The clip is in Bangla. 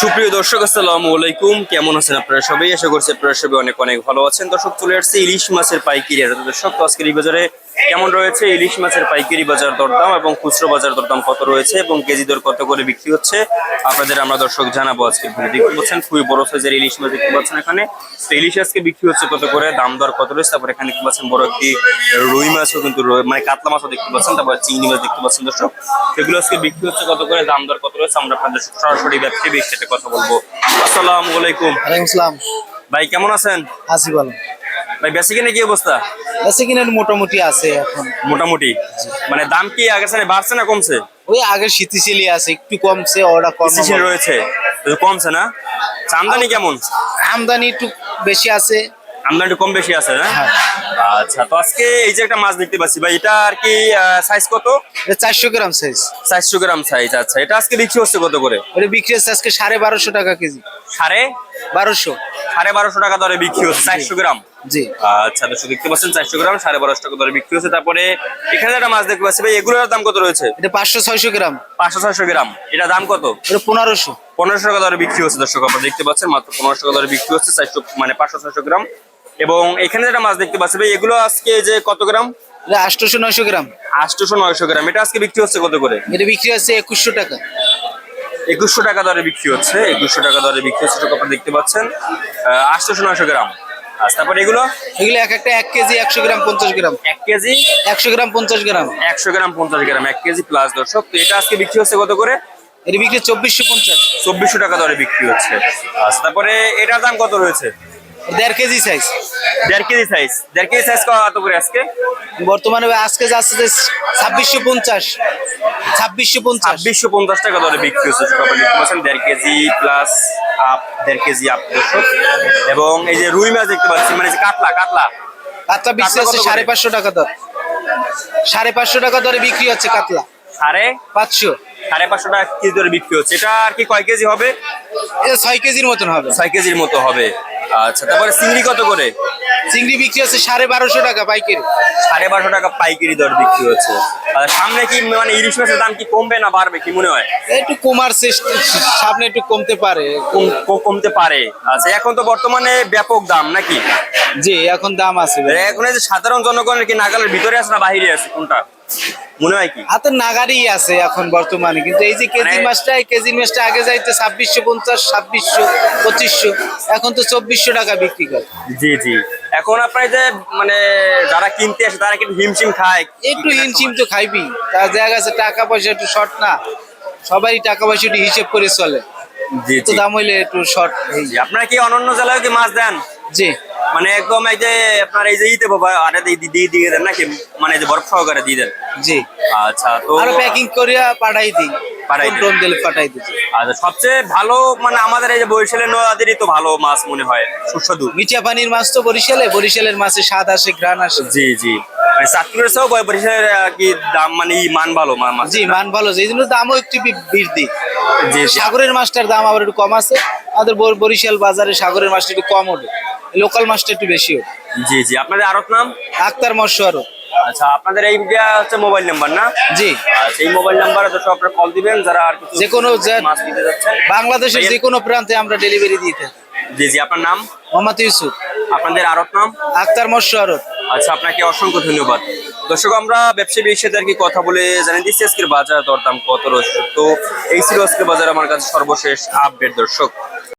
সুপ্রিয় দর্শক, আসসালামু আলাইকুম। কেমন আছেন আপনারা সবাই? আশা করছি আপনারা সবাই অনেক অনেক ভালো আছেন। দর্শক, চলে আসছে ইলিশ মাছের পাইকারি হাট। দর্শক, তো আজকের এই বাজারে কেমন রয়েছে? ইলিশ মাছের পাইকারি বাজার দরদাম এবং খুচরো বাজার দরদাম কত রয়েছে এবং কেজি দর কত করে বিক্রি হচ্ছে? আপনাদের আমরা দর্শক জানাব আজকে ভিডিও দেখতে পাচ্ছেন, খুবই বড় সাইজের ইলিশ মাছ দেখতে পাচ্ছেন এখানে। তো ইলিশ আজকে বিক্রি হচ্ছে কত করে, দাম দর কত রয়েছে? তারপর এখানে দেখতে পাচ্ছেন, বড় একটি রুই মাছও কিন্তু মানে কাতলা মাছও দেখতে পাচ্ছেন, তারপর চিংড়ি মাছ দেখতে পাচ্ছেন দর্শক। এগুলো আজকে বিক্রি হচ্ছে কত করে, দাম দর কত রয়েছে? আমরা আপনাদের সরাসরি ব্যবসায়ী ব্যক্তির সাথে কথা বলব। আসসালামু আলাইকুম। ওয়ালাইকুম ভাই কেমন আছেন? আছি ভালো। ভাই বেশি কিনে কি অবস্থা? বেশি মোটামুটি আছে এখন। মোটামুটি। মানে দাম কি আগের সাথে বাড়ছে না কমছে? ওই আগের শীতিশীলি আছে একটু কমছে ওরা কম রয়েছে কমছে না? আমদানি কেমন? আমদানি একটু বেশি আছে আমদানি কম বেশি আছে না হ্যাঁ। আচ্ছা তো আজকে এই যে একটা মাছ দেখতে পাচ্ছি ভাই এটা আর কি সাইজ কত? চারশো গ্রাম সাইজ চারশো গ্রাম সাইজ আচ্ছা। এটা আজকে বিক্রি হচ্ছে কত করে? ওটা বিক্রি হচ্ছে আজকে সাড়ে বারোশো টাকা কেজি। সাড়ে বারোশো। সাড়ে বারোশো টাকা দরে বিক্রি হচ্ছে চারশো গ্রাম? জি। আচ্ছা দর্শক দেখতে পাচ্ছেন চারশো গ্রাম সাড়ে বারোশো টাকা দরে বিক্রি হচ্ছে। তারপরে এখানে একটা মাছ দেখতে পাচ্ছি ভাই এগুলোর দাম কত রয়েছে? এটা পাঁচশো ছয়শো গ্রাম। পাঁচশো ছয়শো গ্রাম। এটা দাম কত? পনেরোশো। পনেরোশো টাকা দরে বিক্রি হচ্ছে দর্শক আপনারা দেখতে পাচ্ছেন মাত্র পনেরোশো টাকা দরে বিক্রি হচ্ছে চারশো মানে পাঁচশো ছয়শো গ্রাম। এবং এখানে যেটা মাছ দেখতে পাচ্ছি ভাই এগুলো আজকে যে কত গ্রাম? আটশোশো নয়শো গ্রাম। আটশোশো নয়শো গ্রাম। এটা আজকে বিক্রি হচ্ছে কত করে? এটা বিক্রি হচ্ছে একুশশো টাকা। একুশশো টাকা দরে বিক্রি হচ্ছে একুশশো টাকা দরে বিক্রি হচ্ছে আপনারা দেখতে পাচ্ছেন। আটশোশো নয়শো গ্রাম। আচ্ছা তারপরে এগুলো? এগুলো এক একটা এক কেজি একশো গ্রাম পঞ্চাশ গ্রাম। এক কেজি? একশো গ্রাম পঞ্চাশ গ্রাম। একশো গ্রাম পঞ্চাশ গ্রাম এক কেজি প্লাস দর্শক। তো এটা আজকে বিক্রি হচ্ছে কত করে? বিক্রি চব্বিশশো পঞ্চাশ। চব্বিশশো টাকা দরে বিক্রি হচ্ছে। আচ্ছা তারপরে এটার দাম কত রয়েছে? দেড় কেজি সাইজ দেড় কেজি সাইজ দেড় কেজি সাইজ কত করে আজকে? বর্তমানে আজকে যাচ্ছে যে ছাব্বিশশো পঞ্চাশ। ছাব্বিশশো পঞ্চাশ। ছাব্বিশশো পঞ্চাশ টাকা দরে বিক্রি হচ্ছে। দেড় কেজি প্লাস আপ দেড় কেজি আপ এবং এই যে রুই মাছ দেখতে পাচ্ছি মানে যে কাতলা কাতলা। কাতলা বিক্রি হচ্ছে সাড়ে পাঁচশো টাকা দর। সাড়ে পাঁচশো টাকা দরে বিক্রি হচ্ছে কাতলা। সাড়ে পাঁচশো। সাড়ে পাঁচশো টাকা কেজি দরে বিক্রি হচ্ছে। এটা আর কি কয় কেজি হবে? এটা ছয় কেজির মতন হবে। ছয় কেজির মতো হবে। আচ্ছা তারপরে চিংড়ি কত করে? চিংড়ি বিক্রি হচ্ছে সাড়ে বারোশো টাকা পাইকারি। সাড়ে বারোশো টাকা পাইকারি দর বিক্রি হচ্ছে। আর সামনে কি মানে ইলিশ মাছের দাম কি কমবে না বাড়বে কি মনে হয়? একটু কমার সামনে একটু কমতে পারে। কম- কম- কমতে পারে। আচ্ছা এখন তো বর্তমানে ব্যাপক দাম নাকি? জি এখন দাম আছে। এখন এই যে সাধারণ জনগণের কি নাগালের ভিতরে আছে না বাহিরে আছে কোনটা? মনে হয় কি? হাতের নাগারই আছে এখন বর্তমানে কিন্তু এই যে কেজি মানে- মাছটা এই কেজি মাছটা আগে যাইতে ছাব্বিশশো পঞ্চাশ ছাব্বিশশো পঁচিশশো এখন তো চব্বিশশো টাকা বিক্রি করে। জি জি। এখন আপনার যে মানে যারা কিনতে আসে তারা কিন্তু হিমশিম খায়। একটু হিমশিম তো খাইবি তার জায়গা আছে টাকা পয়সা একটু শর্ট না সবারই টাকা পয়সা একটু হিসেব করে চলে। জি তো দাম হইলে একটু শর্ট আপনারা কি অনন্য জেলায় কি মাছ দেন? জি। মানে একদম এই যে আপনার এই যে ইতে বাবা আরে দিয়ে দিয়ে দেন নাকি? মানে যে বরফ সহকারে দিয়ে দেন? জি। আচ্ছা তো আরও প্যাকিং করিয়া পাঠাই দিই। পাঠাই দিই। টোন দিলে পাঠাই দিই। আচ্ছা সবচেয়ে ভালো মানে আমাদের এই যে বরিশালের নদীরই তো ভালো মাছ মনে হয় সুস্বাদু। মিঠা পানির মাছ তো বরিশালে বরিশালের মাছের স্বাদ আসে ঘ্রাণ আসে। জি জি। মানে চাঁদপুরের বয়- বরিশালের কি দাম মানে মান ভালো মাছ। জি মান ভালো এই জন্য দামও একটু বৃদ্ধি। সাগরের মাছটার দাম আবার একটু কম আছে আমাদের বরিশাল বাজারে সাগরের মাছটা একটু কম ওঠে লোকাল মাছটা একটু বেশি ওঠে জি জি। আপনাদের আরত নাম? আক্তার মৎস্য আরও আচ্ছা আপনাদের এই হচ্ছে মোবাইল নাম্বার না? জি। আচ্ছা এই মোবাইল নাম্বারে তো আপনারা কল দিবেন যারা আর কিছু যে কোনো মাছ নিতে যাচ্ছেন বাংলাদেশের যে কোনো প্রান্তে আমরা ডেলিভারি দিয়ে থাকি। জি জি। আপনার নাম? মোহাম্মদ ইউসুফ। আপনাদের আরত নাম? আক্তার মৎস্য আরও আচ্ছা আপনাকে অসংখ্য ধন্যবাদ। দর্শক আমরা ব্যবসায়ী সাথে আর কি কথা বলে জানিয়ে দিচ্ছি আজকের বাজার দরদাম কত রয়েছে তো এই ছিল আজকের বাজার আমার কাছে সর্বশেষ আপডেট দর্শক।